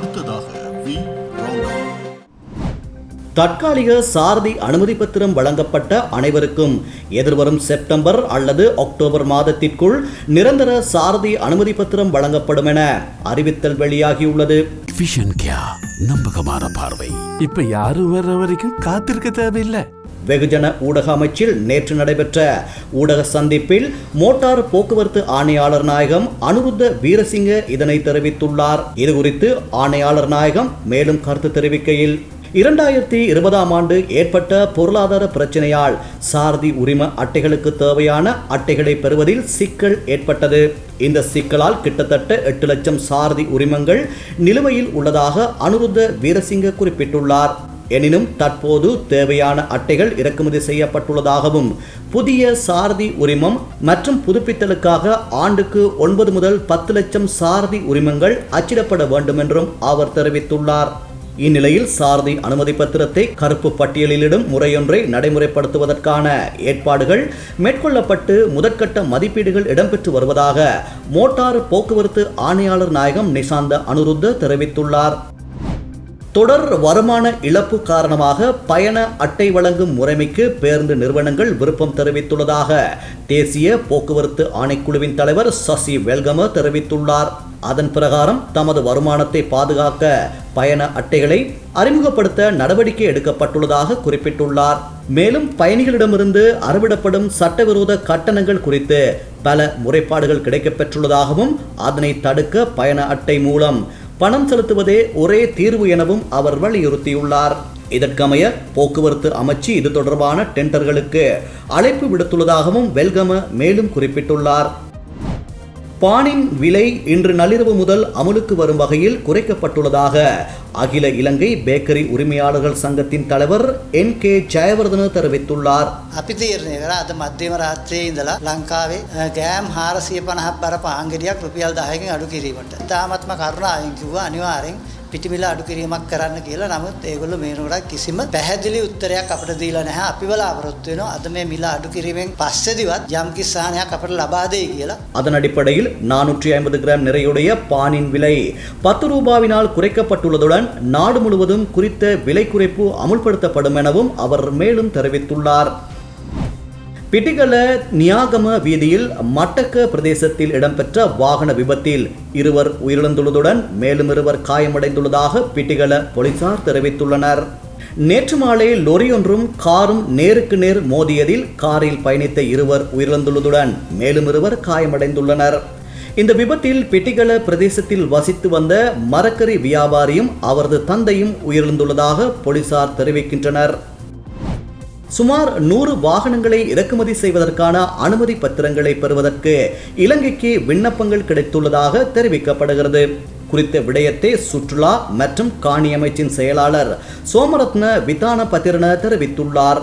அடுத்ததாக வி தற்காலிக சாரதி அனுமதி பத்திரம் வழங்கப்பட்ட அனைவருக்கும் எதிர்வரும் செப்டம்பர் அல்லது அக்டோபர் மாதத்திற்குள் நிரந்தர சாரதி அனுமதி பத்திரம் வழங்கப்படும் என அறிவித்தல் வெளியாகியுள்ளது. விஷன் கியா நம்பகமான பார்வை. இப்ப யாரும் வர்ற வரைக்கும் காத்திருக்க தேவையில்லை. வெகுஜன ஊடக அமைச்சில் நேற்று நடைபெற்ற ஊடக சந்திப்பில் மோட்டார் போக்குவரத்து ஆணையாளர் நாயகம் அனுருத்த வீரசிங்க இதனை தெரிவித்துள்ளார். இதுகுறித்து ஆணையாளர் நாயகம் மேலும் கருத்து தெரிவிக்கையில் இரண்டாயிரத்தி இருபதாம் ஆண்டு ஏற்பட்ட பொருளாதார பிரச்சனையால் சாரதி உரிம அட்டைகளுக்கு தேவையான அட்டைகளை பெறுவதில் சிக்கல் ஏற்பட்டது. இந்த சிக்கலால் கிட்டத்தட்ட எட்டு லட்சம் சாரதி உரிமங்கள் நிலுவையில் உள்ளதாக அனுருத்த வீரசிங்க குறிப்பிட்டுள்ளார். எனினும் தற்போது தேவையான அட்டைகள் இறக்குமதி செய்யப்பட்டுள்ளதாகவும் புதிய சாரதி உரிமம் மற்றும் புதுப்பித்தலுக்காக ஆண்டுக்கு ஒன்பது முதல் பத்து லட்சம் சாரதி உரிமங்கள் அச்சிடப்பட வேண்டும் என்றும் அவர் தெரிவித்துள்ளார். இந்நிலையில் சாரதி அனுமதி பத்திரத்தை கருப்பு பட்டியலிலிடும் முறையொன்றை நடைமுறைப்படுத்துவதற்கான ஏற்பாடுகள் மேற்கொள்ளப்பட்டு முதற்கட்ட மதிப்பீடுகள் இடம்பெற்று வருவதாக மோட்டார் போக்குவரத்து ஆணையாளர் நாயகம் நிசாந்த அனுருத்த தெரிவித்துள்ளார். தொடர் வருமான இழப்பு காரணமாக பயண அட்டை வழங்கும் முறைமைக்கு பேருந்து நிறுவனங்கள் விருப்பம் தெரிவித்துள்ளதாக தேசிய போக்குவரத்து ஆணைக்குழுவின் தலைவர் சசி வெல்கம தெரிவித்துள்ளார். அதன் பிரகாரம் தமது வருமானத்தை பாதுகாக்க பயண அட்டைகளை அறிமுகப்படுத்த நடவடிக்கை எடுக்கப்பட்டுள்ளதாக குறிப்பிட்டுள்ளார். மேலும் பயணிகளிடமிருந்து அறவிடப்படும் சட்டவிரோத கட்டணங்கள் குறித்து பல முறைப்பாடுகள் கிடைக்கப்பெற்றுள்ளதாகவும் அதனை தடுக்க பயண அட்டை மூலம் பணம் செலுத்துவதே ஒரே தீர்வு எனவும் அவர் வலியுறுத்தியுள்ளார். இதற்கமைய போக்குவரத்து அமைச்சு இது தொடர்பான டெண்டர்களுக்கு அழைப்பு விடுத்துள்ளதாகவும் வெல்கம மேலும் குறிப்பிட்டுள்ளார். பானின் விலை இன்று நள்ளிரவு முதல் அமலுக்கு வரும் வகையில் குறைக்கப்பட்டுள்ளதாக அகில இலங்கை பேக்கரி உரிமையாளர்கள் சங்கத்தின் தலைவர் என் கே ஜெயவர்தன தெரிவித்துள்ளார் අපි තීරණය කර අද මධ්‍යම රාත්‍රයේ ඉඳලා ලංකාවේ අ, ගෑම් හාරසිය පණහක් බර පාංගෙඩියක් රුපියල් දහයකින් අඩු කිරීමට. තාමත්ම කරුණාවෙන් කිව්වා අනිවාර්යෙන් පිටිමිල අඩු කිරීමක් කරන්න කියලා නමුත් ඒගොල්ලෝ මේනකොට කිසිම පැහැදිලි උත්තරයක් අපිට දීලා නැහැ. අපි බලාපොරොත්තු වෙනවා අද මේ මිල අඩු කිරීමෙන් පස්සේදිවත් යම් කිසි සහනයක් අපිට ලබා දෙයි කියලා. அதன் அடிப்படையில் நானூற்றி ஐம்பது கிராம் நிறையுடைய பானின் விலை பத்து ரூபாவினால் குறைக்கப்பட்டுள்ளதுடன் அத்துடன் நாடு முழுவதும் குறித்த விலை குறைப்பு அமுல்படுத்தப்படும் எனவும் அவர் மேலும் தெரிவித்துள்ளார். பிட்டிகல நியாகம வீதியில் மட்டக்க பிரதேசத்தில் இடம்பெற்ற வாகன விபத்தில் இருவர் உயிரிழந்துள்ளதுடன் மேலும் இருவர் காயமடைந்துள்ளதாக பிட்டிகல போலீசார் தெரிவித்துள்ளனர். நேற்று மாலை லொரியொன்றும் காரும் நேருக்கு நேர் மோதியதில் காரில் பயணித்த இருவர் உயிரிழந்துள்ளதுடன் மேலும் இருவர் காயமடைந்துள்ளனர். இந்த விபத்தில் பெட்டிகள பிரதேசத்தில் வசித்து வந்த மரக்கறி வியாபாரியும் அவரது தந்தையும் உயிரிழந்துள்ளதாக போலீசார் தெரிவிக்கின்றனர். சுமார் நூறு வாகனங்களை இறக்குமதி செய்வதற்கான அனுமதி பத்திரங்களை பெறுவதற்கு இலங்கைக்கு விண்ணப்பங்கள் கிடைத்துள்ளதாக தெரிவிக்கப்படுகிறது. குறித்த விடயத்தை சுற்றுலா மற்றும் காணி அமைச்சின் செயலாளர் சோமரத்ன விதான பத்திரன தெரிவித்துள்ளார்.